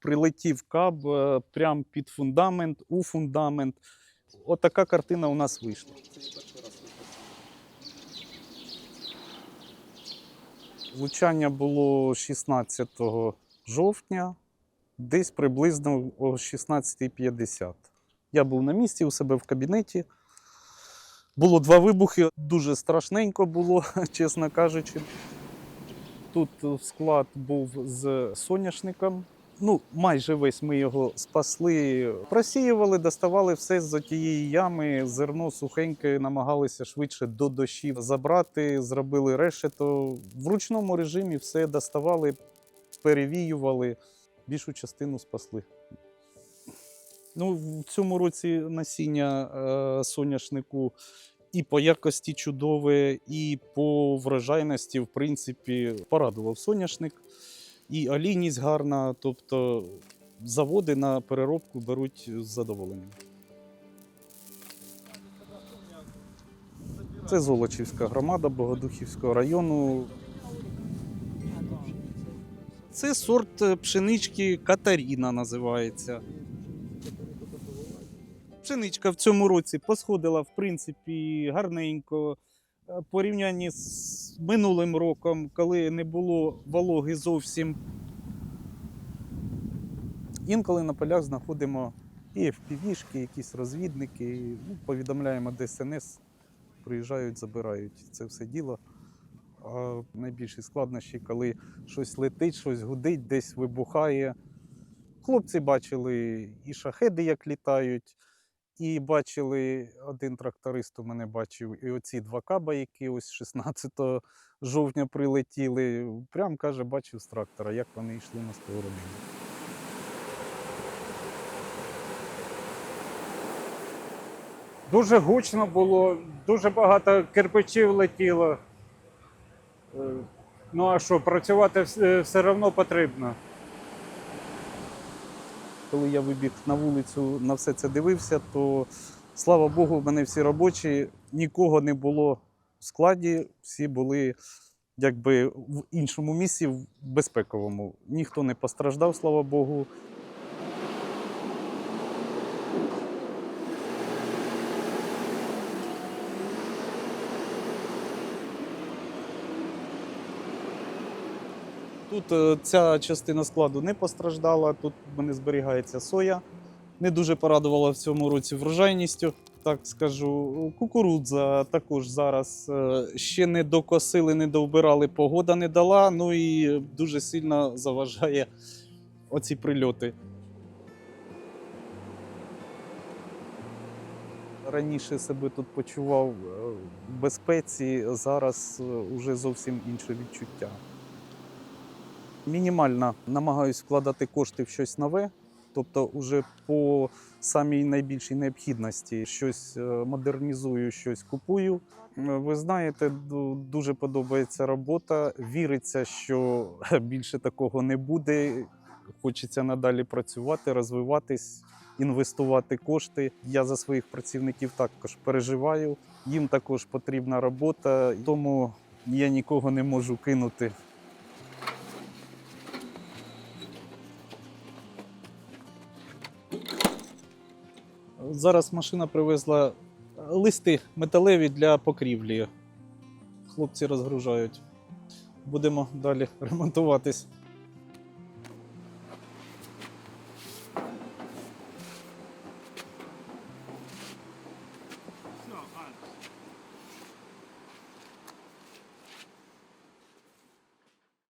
прилетів каб е, прямо під фундамент, у фундамент. Отака картина у нас вийшла. Влучання було 16 жовтня, десь приблизно о 16.50. Я був на місці у себе в кабінеті. Було два вибухи, дуже страшненько було, чесно кажучи. Тут склад був з соняшником. Ну, майже весь ми його спасли, просіювали, доставали все з тієї ями, зерно сухеньке, намагалися швидше до дощів забрати, зробили решето. В ручному режимі все доставали, перевіювали, більшу частину спасли. Ну, в цьому році насіння е, соняшнику і по якості чудове, і по врожайності, в принципі, порадував соняшник. І олійність гарна, тобто заводи на переробку беруть з задоволенням. Це Золочівська громада Богодухівського району. Це сорт е, пшенички Катаріна називається. Пшеничка в цьому році посходила, в принципі, гарненько. Порівнянні з минулим роком, коли не було вологи зовсім. Інколи на полях знаходимо і FPV-шки, якісь розвідники, ну, повідомляємо ДСНС, приїжджають, забирають це все діло. А найбільші складнощі, коли щось летить, щось гудить, десь вибухає. Хлопці бачили і шахеди, як літають, і бачили, один тракторист у мене бачив, і оці два каба, які ось 16 жовтня прилетіли. Прям каже, бачив з трактора, як вони йшли на сторону. Дуже гучно було, дуже багато кирпичів летіло. Е, Ну а що, працювати все, все одно потрібно. Коли я вибіг на вулицю, на все це дивився, то слава Богу, в мене всі робочі, нікого не було в складі, всі були якби в іншому місці, в безпековому. Ніхто не постраждав, слава Богу. Тут е, ця частина складу не постраждала. Тут в мене зберігається соя. Не дуже порадувала в цьому році врожайністю, так скажу. Кукурудза також зараз е, ще не докосили, не довбирали, погода не дала. Ну і дуже сильно заважає оці прильоти. Раніше себе тут почував е, в безпеці, зараз вже зовсім інше відчуття. Мінімально намагаюсь вкладати кошти в щось нове, тобто уже по самій найбільшій необхідності щось е, модернізую, щось купую. Е, Ви знаєте, дуже подобається робота. Віриться, що більше такого не буде. Хочеться надалі працювати, розвиватись, інвестувати кошти. Я за своїх працівників також переживаю. Їм також потрібна робота, тому я нікого не можу кинути. Зараз машина привезла листи металеві для покрівлі. Хлопці розгружають. Будемо далі ремонтуватись.